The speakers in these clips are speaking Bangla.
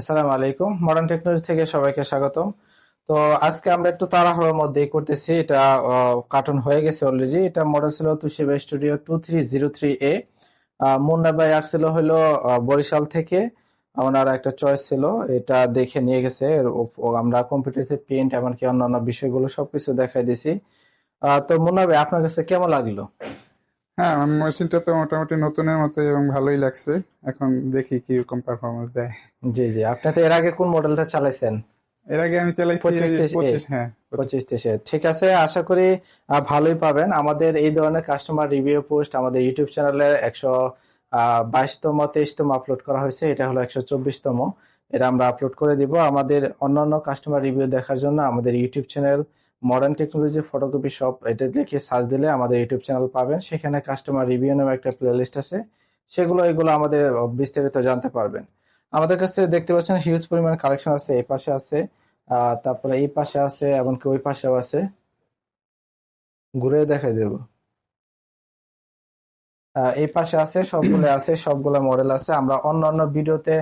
আসসালামু আলাইকুম। মডার্ন টেকনোলজি থেকে সবাইকে স্বাগতম। তো আজকে আমরা একটু তাড়াহুড়োর মধ্যেই করতেছি। এটা কার্টুন হয়ে গেছে অলরেডি এটা মডেল ছিল Toshiba studio two three zero three A Munna bhai আসছিল হলো বরিশাল থেকে। ওনার একটা চয়েস ছিল। এটা দেখে নিয়ে গেছে। আমরা কম্পিউটারে প্রিন্ট এমনকি অন্যান্য বিষয়গুলো সবকিছু দেখাই দিছি। তো মুন্না ভাই, আপনার কাছে কেমন লাগল? হ্যাঁ আমার মেশিনটা তো মোটামুটি নতুনের মতো এবং ভালোই লাগছে। এখন দেখি কীরকম পারফরমেন্স দেয়। জি জি। আপনি তো এর আগে কোন মডেলটা চালাইছেন? এর আগে আমি চালাইছি হ্যাঁ পঁচিশ। তেইশে ঠিক আছে আশা করি ভালোই পাবেন। আমাদের এই ধরনের কাস্টমার রিভিউ পোস্ট আমাদের ইউটিউব চ্যানেলে একশো বাইশতম তেইশতম আপলোড করা হয়েছে। এটা হলো একশো চব্বিশতম। এটা আমরা আপলোড করে দিব। আমাদের অন্যান্য কাস্টমার রিভিউ দেখার জন্য আমাদের YouTube channel modern technology photocopy shop এটা লিখে সার্চ দিলে আমাদের ইউটিউব চ্যানেল পাবেন। সেখানে কাস্টমার রিভিউ নামে একটা প্লেলিস্ট আছে। সেগুলো, এগুলো আমাদের বিস্তারিত জানতে পারবেন। আমাদের কাছে দেখতে পাচ্ছেন হিউজ পরিমাণ কালেকশন আছে, এই পাশে আছে। তারপরে এই পাশে আছে, এমনকি ওই পাশেও আছে। ঘুরে দেখাই দেব। এই পাশে আছে, সবগুলো আছে, সবগুলো মডেল আছে। আমরা অন্য অন্য ভিডিওতে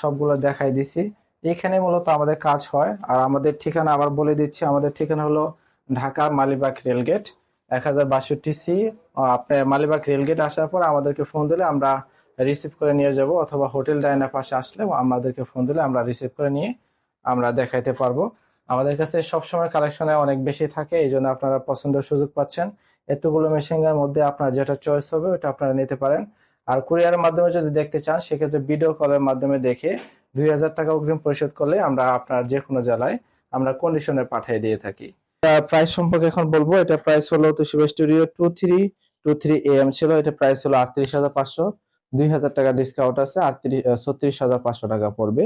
সবগুলো দেখাই দিছি। এখানে মূলত আমাদের কাজ হয়। আর আমাদের ঠিকানা আবার বলে দিচ্ছি, আমাদের ঠিকানা হলো ঢাকা মালিবাগ রেলগেট এক হাজার বাষট্টি সি। আপনি মালিবাগ রেলগেট আসার পর আমাদেরকে ফোন দিলে আমরা রিসিভ করে নিয়ে যাব, অথবা হোটেল ডাইনার পাশে আসলে আমাদেরকে ফোন দিলে আমরা রিসিভ করে নিয়ে আমরা দেখাইতে পারব। আমাদের কাছে সবসময় কালেকশনে অনেক বেশি থাকে, এই জন্য আপনারা পছন্দের সুযোগ পাচ্ছেন। এতগুলো মেশিনের মধ্যে আপনার যেটা চয়েস হবে, ওটা আপনারা নিতে পারেন। আর কুরিয়ারের মাধ্যমে যদি দেখতে চান, সেক্ষেত্রে ভিডিও কলের মাধ্যমে দেখে দুই হাজার টাকা অগ্রিম পরিশোধ করলে আমরা আপনার যে কোনো জেলায় আমরা কন্ডিশনে পাঠিয়ে দিয়ে থাকি। প্রাইস সম্পর্কে এখন বলব, এটা প্রাইস হলো Toshiba studio two three two three M ছিল, এটা প্রাইস হলো আটত্রিশ হাজার পাঁচশো। দুই হাজার টাকা ডিসকাউন্ট আছে, আটত্রিশ ছত্রিশ হাজার পাঁচশো টাকা পড়বে।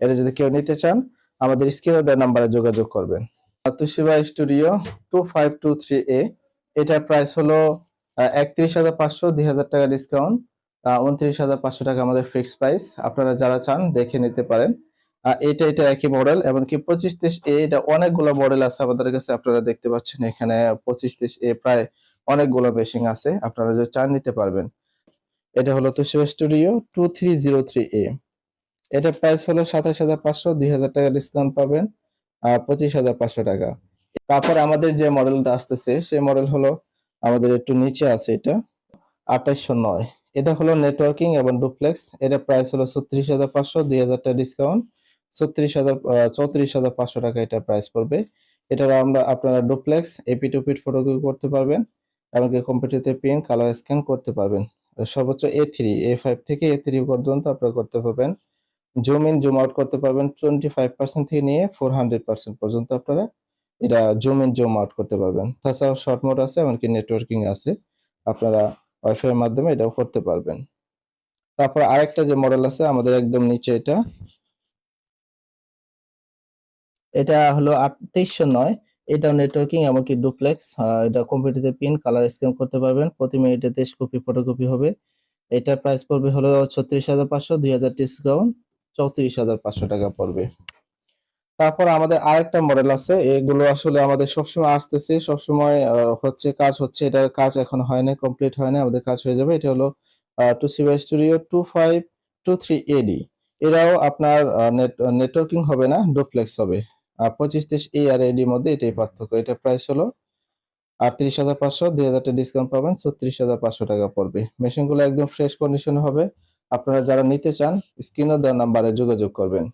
এটা যদি কেউ নিতে চান, আমাদের স্ক্রিনে দেওয়া নাম্বারে যোগাযোগ করবেন। Toshiba studio two five two three A এটার প্রাইস হলো একত্রিশ হাজার পাঁচশো, দুই হাজার টাকা ডিসকাউন্ট উনত্রিশ হাজার পাঁচশো টাকা আমাদের ফিক্সড প্রাইস আপনারা যারা চান, দেখে নিতে পারেন। এটা এটা একই মডেল এমনকি পঁচিশ তেইশ এ এটা অনেকগুলো মডেল আছে আমাদের কাছে। আপনারা দেখতে পাচ্ছেন এখানে পঁচিশ তেইশ এ প্রায় অনেকগুলো মেশিন আছে। আপনারা যদি চান, নিতে পারবেন। এটা হলো Toshiba studio two three zero three A. এটা প্রাইস হলো সাতাশ হাজার পাঁচশো, দুই হাজার টাকা ডিসকাউন্ট পাবেন, আর পঁচিশ হাজার পাঁচশো টাকা। তারপর আমাদের যে মডেলটা আসতেছে, সেই মডেল হলো আমাদের একটু নিচে আছে এটা, আঠাইশশো নয়। এটা হলো নেটওয়ার্কিং এবং ডুপ্লেক্স এটা প্রাইস হলো ছত্রিশ হাজার পাঁচশো, দুই হাজার টাকা ডিসকাউন্ট ছত্রিশ হাজার চৌত্রিশ হাজার পাঁচশো টাকা এটা প্রাইস পড়বে। এটা আমরা আপনারা ডুপ্লেক্স এপি টু পিট ফটোকপি করতে পারবেন এমনকি কম্পিউটারতে প্রিন্ট কালার স্ক্যান করতে পারবেন। সর্বোচ্চ এ থ্রি এ ফাইভ থেকে এ থ্রি পর্যন্ত আপনারা করতে পারবেন। জুম ইন জুম আউট করতে পারবেন টোয়েন্টি ফাইভ পার্সেন্ট থেকে নিয়ে ফোর হান্ড্রেড পার্সেন্ট পর্যন্ত আপনারা এটা জুম ইন জুম আউট করতে পারবেন। তাছাড়াও শর্ট মোড আছে এমনকি নেটওয়ার্কিং আছে। আপনারা ওয়াইফাই এর মাধ্যমে এটাও করতে পারবেন। তারপর আরেকটা যে মডেল আছে, আমাদের একদম নিচে এটা। এটা হলো আটত্রিশশো নয়। এটাও নেটওয়ার্কিং এমনকি ডুপ্লেক্স এটা কম্পিউটারে পিন কালার স্ক্যান করতে পারবেন। প্রতি মিনিটে তেইশ কপি ফটোকপি হবে। এটা প্রাইস পড়বে হলো ছত্রিশ হাজার পাঁচশো, দুই হাজার ডিসকাউন্ট চৌত্রিশ হাজার পাঁচশো টাকা পড়বে। তারপর আমাদের আরেকটা মডেল আছে, এগুলো আসলে আমাদের সবসময় আসতেছে, সবসময় হচ্ছে কাজ হচ্ছে, এটার কাজ এখন হয় না কমপ্লিট হয় না, আমাদের কাজ হয়ে যাবে, এটা হলো two Shiva studio two five two three এডি এরাও আপনার নেটওয়ার্কিং হবে না ডুপ্লেক্স হবে। পঁচিশ তিরিশ এ আর এডির মধ্যে এটাই পার্থক্য, এটা প্রাইস হলো আটত্রিশ হাজার পাঁচশো, দুই হাজার টাকা ডিসকাউন্ট পাবেন, ছত্রিশ হাজার পাঁচশো টাকা পড়বে। মেশিনগুলো একদম ফ্রেশ কন্ডিশনে হবে, আপনারা যারা নিতে চান স্ক্রিনও দেওয়া নাম্বারে যোগাযোগ করবেন।